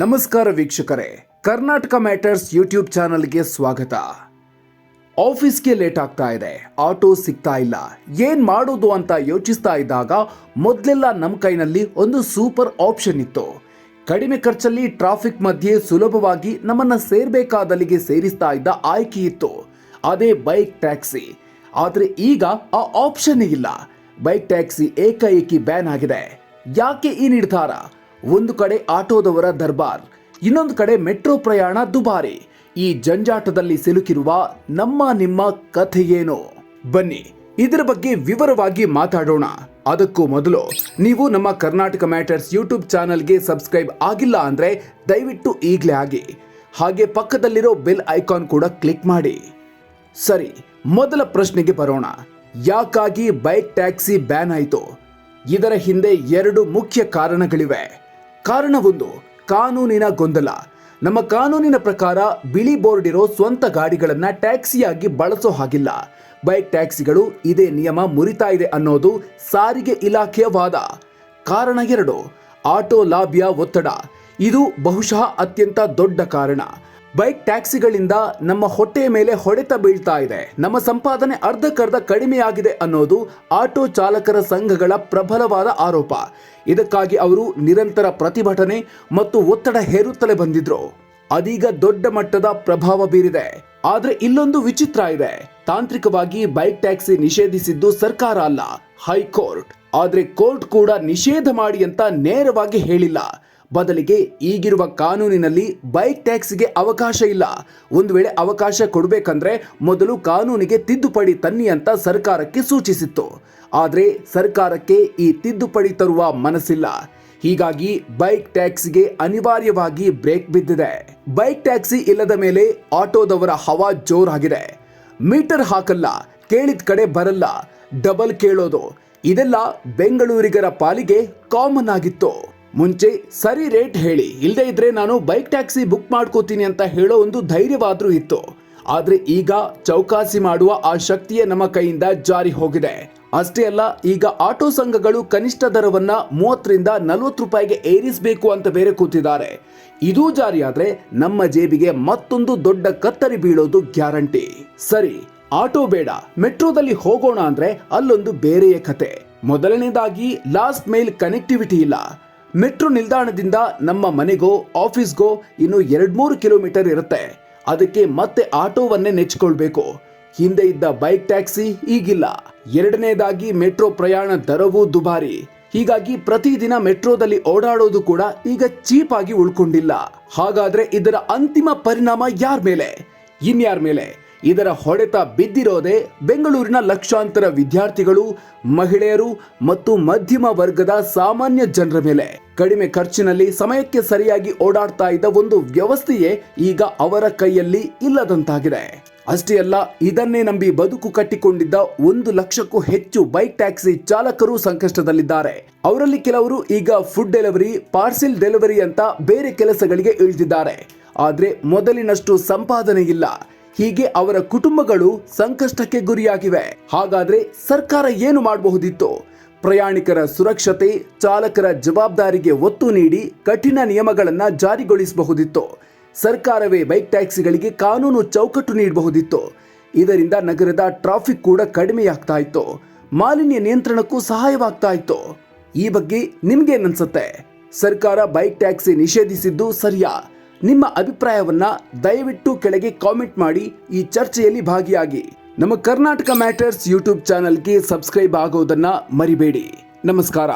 ನಮಸ್ಕಾರ ವೀಕ್ಷಕರೇ, Karnataka matters YouTube ಚಾನಲ್ಗೆ ಸ್ವಾಗತ. ಆಫೀಸ್ಗೆ ಲೇಟ್ ಆಗ್ತಾ ಇದೆ, ಆಟೋ ಸಿಗ್ತಾ ಇಲ್ಲ, ಏನ್ ಮಾಡೋದು ಅಂತ ಯೋಚಿಸ್ತಾ ಇದ್ದಾಗ ಮೊದಲೆಲ್ಲ ನಮ್ಮ ಕೈನಲ್ಲಿ ಒಂದು ಸೂಪರ್ ಆಪ್ಷನ್ ಇತ್ತು. ಕಡಿಮೆ ಖರ್ಚಲ್ಲಿ ಟ್ರಾಫಿಕ್ ಮಧ್ಯೆ ಸುಲಭವಾಗಿ ನಮ್ಮನ್ನ ಸೇರ್ಬೇಕಾದಲ್ಲಿಗೆ ಸೇರಿಸ್ತಾ ಇದ್ದ ಆಯ್ಕೆ ಇತ್ತು. ಅದೇ ಬೈಕ್ ಟ್ಯಾಕ್ಸಿ. ಆದರೆ ಈಗ ಆ ಆಪ್ಷನ್ ಇಲ್ಲ. ಬೈಕ್ ಟ್ಯಾಕ್ಸಿ ಏಕಾಏಕಿ ಬ್ಯಾನ್ ಆಗಿದೆ. ಯಾಕೆ ಈ ನಿರ್ಧಾರ? ಒಂದು ಕಡೆ ಆಟೋದವರ ದರ್ಬಾರ್, ಇನ್ನೊಂದು ಕಡೆ ಮೆಟ್ರೋ ಪ್ರಯಾಣ ದುಬಾರಿ. ಈ ಜಂಜಾಟದಲ್ಲಿ ಸಿಲುಕಿರುವ ನಮ್ಮ ನಿಮ್ಮ ಕಥೆಯೇನು? ಬನ್ನಿ, ಇದರ ಬಗ್ಗೆ ವಿವರವಾಗಿ ಮಾತಾಡೋಣ. ಅದಕ್ಕೂ ಮೊದಲು, ನೀವು ನಮ್ಮ ಕರ್ನಾಟಕ ಮ್ಯಾಟರ್ಸ್ ಯೂಟ್ಯೂಬ್ ಚಾನಲ್ಗೆ ಸಬ್ಸ್ಕ್ರೈಬ್ ಆಗಿಲ್ಲ ಅಂದ್ರೆ ದಯವಿಟ್ಟು ಈಗಲೇ ಆಗಿ. ಹಾಗೆ ಪಕ್ಕದಲ್ಲಿರೋ ಬೆಲ್ ಐಕಾನ್ ಕೂಡ ಕ್ಲಿಕ್ ಮಾಡಿ. ಸರಿ, ಮೊದಲ ಪ್ರಶ್ನೆಗೆ ಬರೋಣ. ಯಾಕಾಗಿ ಬೈಕ್ ಟ್ಯಾಕ್ಸಿ ಬ್ಯಾನ್ ಆಯಿತು? ಇದರ ಹಿಂದೆ ಎರಡು ಮುಖ್ಯ ಕಾರಣಗಳಿವೆ. ಕಾರಣ ಒಂದು ಕಾನೂನಿನ ಗೊಂದಲ. ನಮ್ಮ ಕಾನೂನಿನ ಪ್ರಕಾರ ಬಿಳಿ ಬೋರ್ಡ್ ಇರೋ ಸ್ವಂತ ಗಾಡಿಗಳನ್ನ ಟ್ಯಾಕ್ಸಿಯಾಗಿ ಬಳಸೋ ಹಾಗಿಲ್ಲ. ಬೈಕ್ ಟ್ಯಾಕ್ಸಿಗಳು ಇದೇ ನಿಯಮ ಮುರಿತಾ ಇದೆ ಅನ್ನೋದು ಸಾರಿಗೆ ಇಲಾಖೆಯ ವಾದ. ಕಾರಣ ಎರಡು, ಆಟೋ ಲಾಭ್ಯ ಒತ್ತಡ. ಇದು ಬಹುಶಃ ಅತ್ಯಂತ ದೊಡ್ಡ ಕಾರಣ. ಬೈಕ್ ಟ್ಯಾಕ್ಸಿಗಳಿಂದ ನಮ್ಮ ಹೊಟ್ಟೆಯ ಮೇಲೆ ಹೊಡೆತ ಬೀಳ್ತಾ ಇದೆ. ನಮ್ಮ ಸಂಪಾದನೆ ಅರ್ಧಕ್ಕರ್ಧ ಕಡಿಮೆಯಾಗಿದೆ ಅನ್ನೋದು ಆಟೋ ಚಾಲಕರ ಸಂಘಗಳ ಪ್ರಬಲವಾದ ಆರೋಪ. ಇದಕ್ಕಾಗಿ ಅವರು ನಿರಂತರ ಪ್ರತಿಭಟನೆ ಮತ್ತು ಒತ್ತಡ ಹೇರುತ್ತಲೇ ಬಂದಿದ್ರು. ಅದೀಗ ದೊಡ್ಡ ಮಟ್ಟದ ಪ್ರಭಾವ ಬೀರಿದೆ. ಆದ್ರೆ ಇಲ್ಲೊಂದು ವಿಚಿತ್ರ ಇದೆ. ತಾಂತ್ರಿಕವಾಗಿ ಬೈಕ್ ಟ್ಯಾಕ್ಸಿ ನಿಷೇಧಿಸಿದ್ದು ಸರ್ಕಾರ ಅಲ್ಲ, ಹೈಕೋರ್ಟ್. ಆದ್ರೆ ಕೋರ್ಟ್ ಕೂಡ ನಿಷೇಧ ಮಾಡಿ ಅಂತ ನೇರವಾಗಿ ಹೇಳಿಲ್ಲ. ಬದಲಿಗೆ ಈಗಿರುವ ಕಾನೂನಿನಲ್ಲಿ ಬೈಕ್ ಟ್ಯಾಕ್ಸಿಗೆ ಅವಕಾಶ ಇಲ್ಲ. ಒಂದು ವೇಳೆ ಅವಕಾಶ ಕೊಡಬೇಕಂದ್ರೆ ಮೊದಲು ಕಾನೂನಿಗೆ ತಿದ್ದುಪಡಿ ತನ್ನಿ ಅಂತ ಸರ್ಕಾರಕ್ಕೆ ಸೂಚಿಸಿತ್ತು. ಆದರೆ ಸರ್ಕಾರಕ್ಕೆ ಈ ತಿದ್ದುಪಡಿ ತರುವ ಮನಸ್ಸಿಲ್ಲ. ಹೀಗಾಗಿ ಬೈಕ್ ಟ್ಯಾಕ್ಸಿಗೆ ಅನಿವಾರ್ಯವಾಗಿ ಬ್ರೇಕ್ ಬಿದ್ದಿದೆ. ಬೈಕ್ ಟ್ಯಾಕ್ಸಿ ಇಲ್ಲದ ಮೇಲೆ ಆಟೋದವರ ಹವಾ ಜೋರಾಗಿದೆ. ಮೀಟರ್ ಹಾಕಲ್ಲ, ಕೇಳಿದ ಕಡೆ ಬರಲ್ಲ ಡಬಲ್ ಕೇಳೋದು. ಇದೆಲ್ಲ ಬೆಂಗಳೂರಿಗರ ಪಾಲಿಗೆ ಕಾಮನ್ ಆಗಿತ್ತು. ಮುಂಚೆ ಸರಿ ರೇಟ್ ಹೇಳಿ ಇಲ್ಲದೆ ಇದ್ರೆ ನಾನು ಬೈಕ್ ಟ್ಯಾಕ್ಸಿ ಬುಕ್ ಮಾಡ್ಕೋತೀನಿ ಅಂತ ಹೇಳೋ ಒಂದು ಧೈರ್ಯವಾದ್ರೂ ಇತ್ತು. ಆದರೆ ಈಗ ಚೌಕಾಸಿ ಮಾಡುವ ಆ ಶಕ್ತಿಯೇ ನಮ್ಮ ಕೈಯಿಂದ ಜಾರಿ ಹೋಗಿದೆ. ಅಷ್ಟೇ ಅಲ್ಲ, ಈಗ ಆಟೋ ಸಂಘಗಳು ಕನಿಷ್ಠ ದರವನ್ನ ಮೂವತ್ತರಿಂದ ನಲವತ್ತು ರೂಪಾಯಿಗೆ ಏರಿಸಬೇಕು ಅಂತ ಬೇರೆ ಕೂತಿದ್ದಾರೆ. ಇದೂ ಜಾರಿಯಾದ್ರೆ ನಮ್ಮ ಜೇಬಿಗೆ ಮತ್ತೊಂದು ದೊಡ್ಡ ಕತ್ತರಿ ಬೀಳೋದು ಗ್ಯಾರಂಟಿ. ಸರಿ, ಆಟೋ ಬೇಡ, ಮೆಟ್ರೋದಲ್ಲಿ ಹೋಗೋಣ ಅಂದ್ರೆ ಅಲ್ಲೊಂದು ಬೇರೆಯೇ ಕತೆ. ಮೊದಲನೇದಾಗಿ ಲಾಸ್ಟ್ ಮೈಲ್ ಕನೆಕ್ಟಿವಿಟಿ ಇಲ್ಲ. ಮೆಟ್ರೋ ನಿಲ್ದಾಣದಿಂದ ನಮ್ಮ ಮನೆಗೋ, ಆಫೀಸ್ಗೋ ಇನ್ನು ಎರಡ್ಮೂರು ಕಿಲೋಮೀಟರ್ ಇರುತ್ತೆ. ಅದಕ್ಕೆ ಮತ್ತೆ ಆಟೋವನ್ನೇ ನೆಚ್ಕೊಳ್ಬೇಕು. ಹಿಂದೆ ಇದ್ದ ಬೈಕ್ ಟ್ಯಾಕ್ಸಿ ಈಗಿಲ್ಲ. ಎರಡನೇದಾಗಿ ಮೆಟ್ರೋ ಪ್ರಯಾಣ ದರವೂ ದುಬಾರಿ. ಹೀಗಾಗಿ ಪ್ರತಿದಿನ ಮೆಟ್ರೋದಲ್ಲಿ ಓಡಾಡೋದು ಕೂಡ ಈಗ ಚೀಪ್ ಆಗಿ ಉಳ್ಕೊಂಡಿಲ್ಲ. ಹಾಗಾದ್ರೆ ಇದರ ಅಂತಿಮ ಪರಿಣಾಮ ಯಾರ ಮೇಲೆ? ಇನ್ಯಾರ ಮೇಲೆ? ಇದರ ಹೊಡೆತ ಬಿದ್ದಿರೋದೇ ಬೆಂಗಳೂರಿನ ಲಕ್ಷಾಂತರ ವಿದ್ಯಾರ್ಥಿಗಳು, ಮಹಿಳೆಯರು ಮತ್ತು ಮಧ್ಯಮ ವರ್ಗದ ಸಾಮಾನ್ಯ ಜನರ ಮೇಲೆ. ಕಡಿಮೆ ಖರ್ಚಿನಲ್ಲಿ ಸಮಯಕ್ಕೆ ಸರಿಯಾಗಿ ಓಡಾಡ್ತಾ ಇದ್ದ ಒಂದು ವ್ಯವಸ್ಥೆಯೇ ಈಗ ಅವರ ಕೈಯಲ್ಲಿ ಇಲ್ಲದಂತಾಗಿದೆ. ಅಷ್ಟೇ ಅಲ್ಲ, ಇದನ್ನೇ ನಂಬಿ ಬದುಕು ಕಟ್ಟಿಕೊಂಡಿದ್ದ ಒಂದು ಲಕ್ಷಕ್ಕೂ ಹೆಚ್ಚು ಬೈಕ್ ಟ್ಯಾಕ್ಸಿ ಚಾಲಕರು ಸಂಕಷ್ಟದಲ್ಲಿದ್ದಾರೆ. ಅವರಲ್ಲಿ ಕೆಲವರು ಈಗ ಫುಡ್ ಡೆಲಿವರಿ, ಪಾರ್ಸೆಲ್ ಡೆಲಿವರಿ ಅಂತ ಬೇರೆ ಕೆಲಸಗಳಿಗೆ ಇಳಿದಿದ್ದಾರೆ. ಆದ್ರೆ ಮೊದಲಿನಷ್ಟು ಸಂಪಾದನೆ ಇಲ್ಲ ಹೀಗೆ ಅವರ ಕುಟುಂಬಗಳು ಸಂಕಷ್ಟಕ್ಕೆ ಗುರಿಯಾಗಿವೆ. ಹಾಗಾದ್ರೆ ಸರ್ಕಾರ ಏನು ಮಾಡಬಹುದಿತ್ತು? ಪ್ರಯಾಣಿಕರ ಸುರಕ್ಷತೆ, ಚಾಲಕರ ಜವಾಬ್ದಾರಿಗೆ ಒತ್ತು ನೀಡಿ ಕಠಿಣ ನಿಯಮಗಳನ್ನು ಜಾರಿಗೊಳಿಸಬಹುದಿತ್ತು. ಸರ್ಕಾರವೇ ಬೈಕ್ ಟ್ಯಾಕ್ಸಿಗಳಿಗೆ ಕಾನೂನು ಚೌಕಟ್ಟು ನೀಡಬಹುದಿತ್ತು. ಇದರಿಂದ ನಗರದ ಟ್ರಾಫಿಕ್ ಕೂಡ ಕಡಿಮೆಯಾಗ್ತಾ ಇತ್ತು. ಮಾಲಿನ್ಯ ನಿಯಂತ್ರಣಕ್ಕೂ ಸಹಾಯವಾಗ್ತಾ ಇತ್ತು. ಈ ಬಗ್ಗೆ ನಿಮ್ಗೇನನ್ಸುತ್ತೆ ಸರ್ಕಾರ ಬೈಕ್ ಟ್ಯಾಕ್ಸಿ ನಿಷೇಧಿಸಿದ್ದು ಸರಿಯಾ? ನಿಮ್ಮ ಅಭಿಪ್ರಾಯವನ್ನ ದಯವಿಟ್ಟು ಕೆಳಗೆ ಕಾಮೆಂಟ್ ಮಾಡಿ ಈ ಚರ್ಚೆಯಲ್ಲಿ ಭಾಗಿಯಾಗಿ. ನಮ್ಮ ಕರ್ನಾಟಕ ಮ್ಯಾಟರ್ಸ್ ಯೂಟ್ಯೂಬ್ ಚಾನಲ್ಗೆ ಸಬ್ಸ್ಕ್ರೈಬ್ ಆಗೋದನ್ನ ಮರಿಬೇಡಿ. ನಮಸ್ಕಾರ.